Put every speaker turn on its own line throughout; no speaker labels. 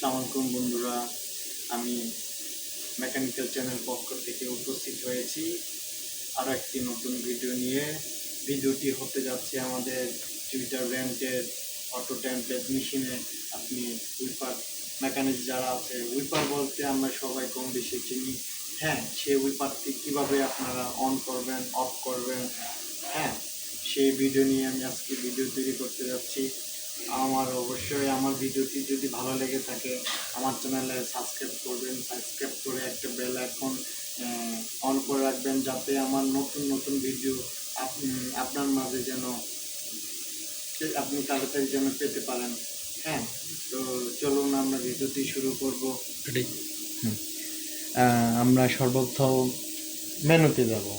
আসসালামু আলাইকুম বন্ধুরা, আমি মেকানিক্যাল চ্যানেল পক্ষ থেকে উপস্থিত হয়েছি। আরও একটি নতুন ভিডিও নিয়ে। ভিডিওটি হতে যাচ্ছে আমাদের টুইটার ব্র্যান্ডের অটো টেমপ্লেট মেশিনে আপনি উইপার মেকানিক যারা আছে উইপার বলতে আমরা সবাই কম বেশি চিনি। হ্যাঁ সেই উইপারটি কীভাবে আপনারা অন করবেন অফ করবেন হ্যাঁ সেই ভিডিও নিয়ে আমি আজকে ভিডিও তৈরি করতে যাচ্ছি। আমার অবশ্যই আমার ভিডিওটি যদি ভালো লেগে থাকে, আমার চ্যানেলে সাবস্ক্রাইব করবেন সাবস্ক্রাইব করে একটা বেল আইকন অন করে রাখবেন যাতে আমার নতুন নতুন ভিডিও আপ- আপনার মাঝে যেন, আপনি তাড়াতাড়ি যেন পেতে পারেন। হ্যাঁ তো চলুন আমরা ভিডিওটি শুরু করব। আমরা সর্বপ্রথম মেনুতে যাব।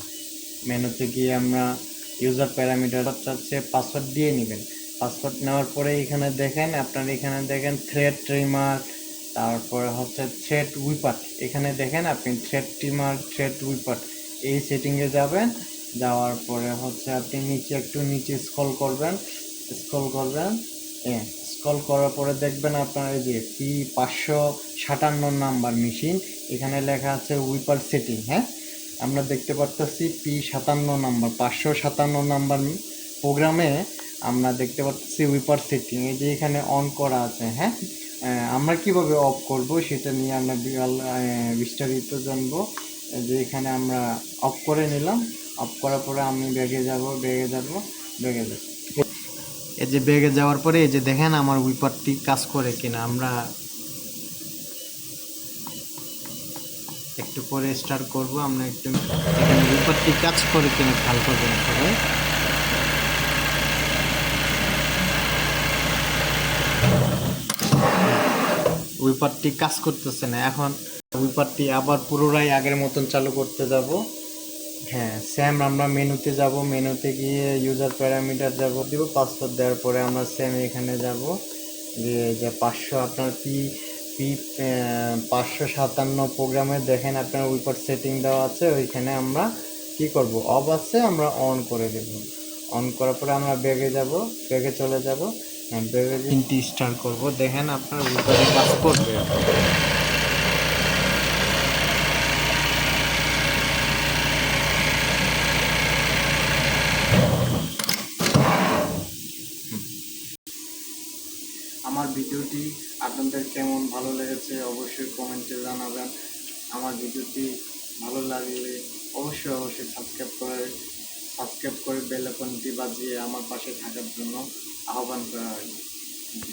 মেনুতে গিয়ে আমরা ইউজার প্যারামিটার চাচ্ছে পাসওয়ার্ড দিয়ে নেবেন। পাসওয়ার্ড নেওয়ার পরে এখানে দেখেন, আপনার এখানে দেখেন থ্রেড ট্রিমার তারপরে হচ্ছে থ্রেড উইপার এখানে দেখেন আপনি থ্রেড ট্রিমার থ্রেড উইপার এই সেটিংয়ে যাবেন, যাওয়ার পরে হচ্ছে আপনি নিচে একটু নিচে স্ক্রল করবেন স্ক্রল করবেন হ্যাঁ স্ক্রল করার পরে দেখবেন আপনার এই যে পি পাঁচশো সাতান্ন নাম্বার মেশিন এখানে লেখা আছে উইপার সেটিং হ্যাঁ? আমরা দেখতে পারতেছি পি সাতান্ন নাম্বার, পাঁচশো সাতান্ন নাম্বার প্রোগ্রামে আমরা দেখতে পাচ্ছি উইপার সেটিং এই যে এখানে অন করা আছে হ্যাঁ? আমরা কীভাবে অফ করব সেটা নিয়ে আমরা বিস্তারিত জানব। যে এখানে আমরা অফ করে নিলাম। অফ করার পরে আমি ব্যাগে যাব ব্যাগে যাব ব্যাগে যাব। এই যে ব্যাগে যাওয়ার পরে এই যে দেখেন আমার উইপারটি কাজ করে কিনা। আমরা একটু পরে স্টার্ট করব। আমরা একটু উইপারটি কাজ করে কিনা, খেয়াল করবেন সবাই উইপারটি কাজ করতেছে না। এখন উইপারটি আবার পুনরায় আগের মতন চালু করতে যাব। হ্যাঁ স্যাম আমরা মেনুতে যাব। মেনুতে গিয়ে ইউজার প্যারামিটার যাব, দিব পাসওয়ার্ড দেওয়ার পরে আমরা স্যাম এখানে যাব। যে যে পাঁচশো আপনার পি পি পাঁচশো সাতান্ন প্রোগ্রামে দেখেন আপনার উইপার সেটিং দেওয়া আছে। ওইখানে আমরা কি করব? অফ আছে, আমরা অন করে দেব। অন করার পরে আমরা ব্যাগে যাব ব্যাগে চলে যাব। তিনটি স্টার্ট করব। দেখেন আপনার কাজ করবে। আমার ভিডিওটি আপনাদের কেমন ভালো লেগেছে অবশ্যই কমেন্টে জানাবেন। আমার ভিডিওটি ভালো লাগলে অবশ্যই অবশ্যই সাবস্ক্রাইব করে সাবস্ক্রাইব করে বেল আইকনটি বাজিয়ে আমার পাশে থাকার জন্য আহ্বান করা হয়